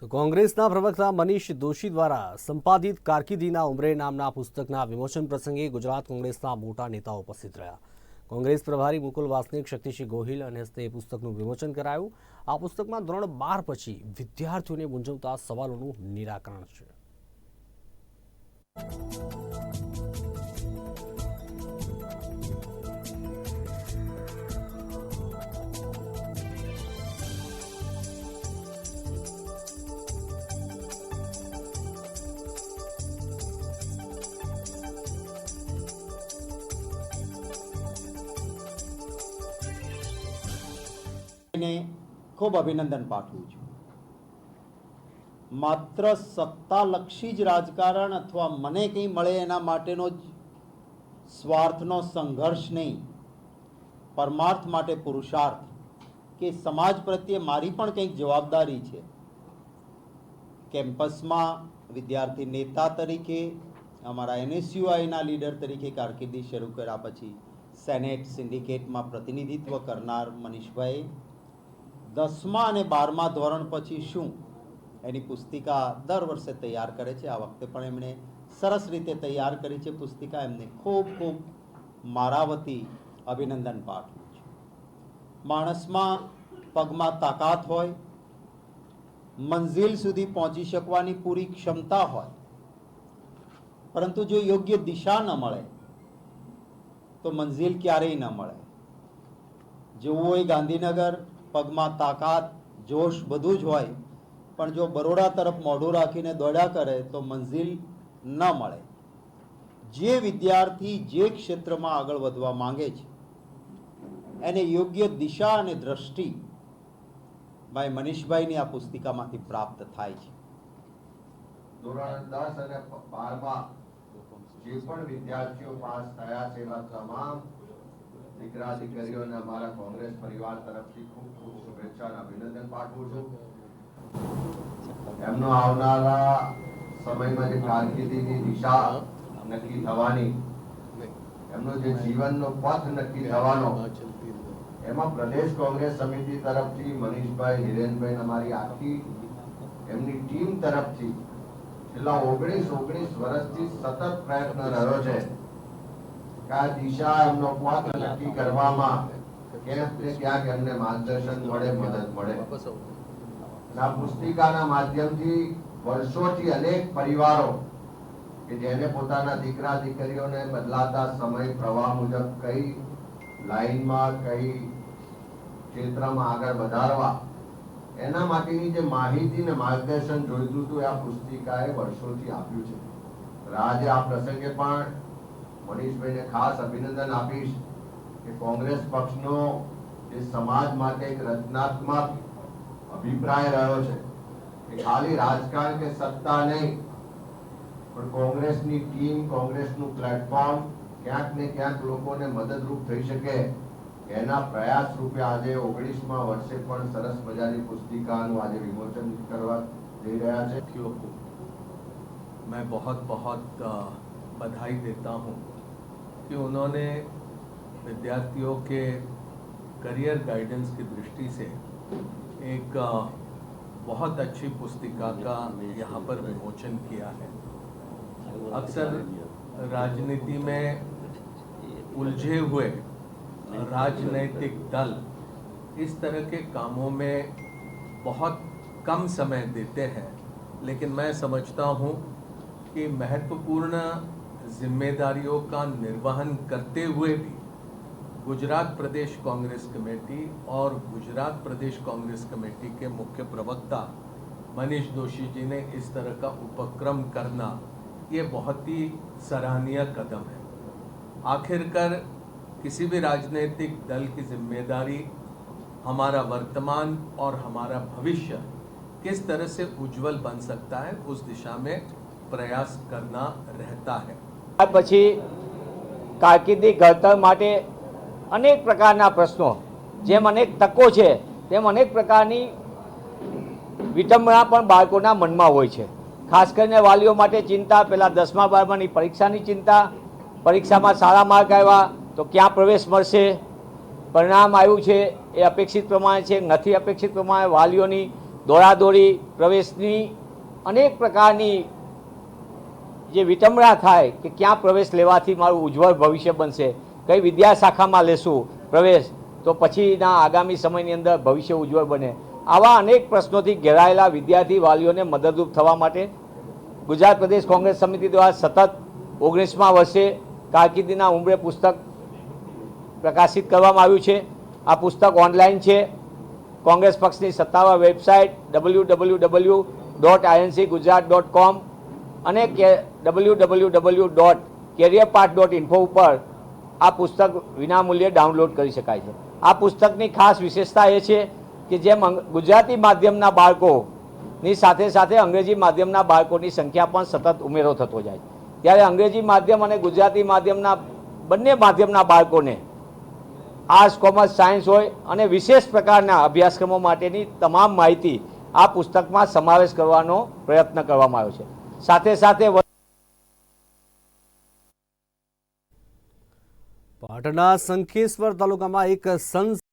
તો કોંગ્રેસના પ્રવક્તા મનીષ દોશી દ્વારા સંપાદિત કારકિર્દીના ઉમરે નામના પુસ્તકના વિમોચન પ્રસંગે ગુજરાત કોંગ્રેસના મોટા નેતાઓ ઉપસ્થિત રહ્યા. કોંગ્રેસ પ્રભારી મુકુલ વાસનિક, શક્તિસિંહ ગોહિલ અને હસ્તે પુસ્તકનું વિમોચન કરાયું. આ પુસ્તકમાં ધોરણ બાર પછી વિદ્યાર્થીઓને મૂંઝવતા સવાલોનું નિરાકરણ છે. ને ખૂબ અભિનંદન પાઠવું છું. માત્ર સત્તાલક્ષી જ રાજકારણ અથવા મને કંઈ મળે એના માટેનો જ સ્વાર્થનો સંઘર્ષ નહીં. પરમાર્થ માટે પુરુષાર્થ કે સમાજ પ્રત્યે મારી પણ કંઈક જવાબદારી છે. કેમ્પસમાં વિદ્યાર્થી નેતા તરીકે, અમારા એનએસયુઆઈના લીડર તરીકે કારકિર્દી શરૂ કર્યા પછી સેનેટ સિન્ડિકેટમાં પ્રતિનિધિત્વ કરનાર મનીષભાઈ દસમા અને બારમા ધોરણ પછી શું? એની પુસ્તિકા દર વર્ષે તૈયાર કરે છે. આ વખતે પણ એમણે સરસ રીતે તૈયાર કરી છે પુસ્તિકા. એમને ખૂબ ખૂબ મારા વતી અભિનંદન પાઠવું છે. માણસમાં પગમાં તાકાત હોય, મંઝિલ સુધી પહોંચી શકવાની પૂરી ક્ષમતા હોય, પરંતુ જો યોગ્ય દિશા ન મળે, તો મંઝિલ ક્યારેય ન મળે. જેવું હોય ગાંધીનગર પગમાં તાકાત, જોશ બધું જ હોય. પણ જો બરોડા તરફ મોઢું રાખીને દોડ્યા કરે તો મંઝિલ ન મળે. જે વિદ્યાર્થી જે ક્ષેત્રમાં આગળ વધવા માંગે છે, એને યોગ્ય દિશા અને દ્રષ્ટિ ભાઈ મનીષભાઈની આ પુસ્તિકામાંથી પ્રાપ્ત થાય છે. ધોરણ દસ અને બારમાં જે પણ વિદ્યાર્થીઓ પાસ થયા છે એવા તમામ દીકરા દીકરીઓને અમારા કોંગ્રેસ પરિવાર તરફથી ખૂબ ખૂબ શુભેચ્છા અભિનંદન પાઠવું છું. એમનો આવનારા સમયમાં જે કારકિર્દીની દિશા નક્કી થવાની, એમનો જે જીવનનો પથ નક્કી થવાનો, એમાં પ્રદેશ કોંગ્રેસ સમિતિ તરફથી મનીષભાઈ, હિરેનભાઈ અમારી આખી એમની ટીમ તરફથી છેલ્લા ઓગણીસ ઓગણીસ વર્ષથી સતત પ્રયત્ન રહ્યો છે. કે દિશા એમનો પથ નક્કી કરવામાં કઈ ક્ષેત્રમાં આગળ વધારવા, એના માટેની જે માહિતી ને માર્ગદર્શન જોઈતું હતું આ પુસ્તિકાએ વર્ષોથી આપ્યું છે. આજે આ પ્રસંગે પણ મનીષભાઈને ખાસ અભિનંદન આપીશ કે કોંગ્રેસ પક્ષનો જે સમાજ માટે એક રચનાત્મક અભિપ્રાય રહ્યો છે કે ખાલી રાજકારણ કે સત્તા નહીં, પણ કોંગ્રેસની ટીમ, કોંગ્રેસનું પ્લેટફોર્મ ક્યાંક ને ક્યાંક લોકોને મદદરૂપ થઈ શકે. એના પ્રયાસ રૂપે આજે ઓગણીસમાં વર્ષે પણ સરસ મજાની પુસ્તિકાનું આજે વિમોચન કરવા જઈ રહ્યા છે. મેં બહોત બહોત બધાઈ દેતા હું. कि उन्होंने विद्यार्थियों के करियर गाइडेंस की दृष्टि से एक बहुत अच्छी पुस्तिका का यहाँ पर विमोचन किया है। अक्सर राजनीति में उलझे हुए राजनैतिक दल इस तरह के कामों में बहुत कम समय देते हैं, लेकिन मैं समझता हूँ कि महत्वपूर्ण जिम्मेदारियों का निर्वहन करते हुए भी गुजरात प्रदेश कांग्रेस कमेटी और गुजरात प्रदेश कांग्रेस कमेटी के मुख्य प्रवक्ता मनीष दोशी जी ने इस तरह का उपक्रम करना, ये बहुत ही सराहनीय कदम है। आखिरकार किसी भी राजनीतिक दल की ज़िम्मेदारी हमारा वर्तमान और हमारा भविष्य किस तरह से उज्जवल बन सकता है, उस दिशा में प्रयास करना रहता है। ત્યાર પછી કારકિર્દી ઘડતર માટે અનેક પ્રકારના પ્રશ્નો, જેમ અનેક તકો છે, તેમ અનેક પ્રકારની વિટંબણા પણ બાળકોના મનમાં હોય છે. ખાસ કરીને વાલીઓ માટે ચિંતા, પહેલાં દસમા બારમાની પરીક્ષાની ચિંતા, પરીક્ષામાં સારા માર્ક આવ્યા તો ક્યાં પ્રવેશ મળશે? પરિણામ આવ્યું છે, એ અપેક્ષિત પ્રમાણે છે, નથી અપેક્ષિત પ્રમાણે વાલીઓની દોડાદોડી, પ્રવેશની અનેક પ્રકારની જે વિટંબણા થાય કે ક્યાં પ્રવેશ લેવાથી મારું ઉજ્જવળ ભવિષ્ય બનશે, કઈ વિદ્યા શાખામાં લેશું પ્રવેશ, તો પછીના આગામી સમયની અંદર ભવિષ્ય ઉજ્જવળ બને. આવા અનેક પ્રશ્નોથી ઘેરાયેલા વિદ્યાર્થી વાલીઓને મદદરૂપ થવા માટે ગુજરાત પ્રદેશ કોંગ્રેસ સમિતિ દ્વારા સતત ઓગણીસમાં વર્ષે કારકિર્દીના ઉમરે પુસ્તક પ્રકાશિત કરવામાં આવ્યું છે. આ પુસ્તક ઓનલાઈન છે. કોંગ્રેસ પક્ષની સત્તાવાર website W W W dot INC Gujarat dot com અને કે W W W dot career part dot info ઉપર આ પુસ્તક વિનામૂલ્યે ડાઉનલોડ કરી શકાય છે. આ પુસ્તકની ખાસ વિશેષતા એ છે કે જેમ ગુજરાતી માધ્યમના બાળકોની સાથે સાથે અંગ્રેજી માધ્યમના બાળકોની સંખ્યા પણ સતત ઉમેરો થતો જાય ત્યારે અંગ્રેજી માધ્યમ અને ગુજરાતી માધ્યમના બંને માધ્યમના બાળકોને આર્ટ્સ કોમર્સ સાયન્સ હોય અને વિશેષ પ્રકારના અભ્યાસક્રમો માટેની તમામ માહિતી આ પુસ્તકમાં સમાવેશ કરવાનો પ્રયત્ન કરવામાં આવ્યો છે. સાથે સાથે પાટણના સંખેશ્વર તાલુકામાં એક સંત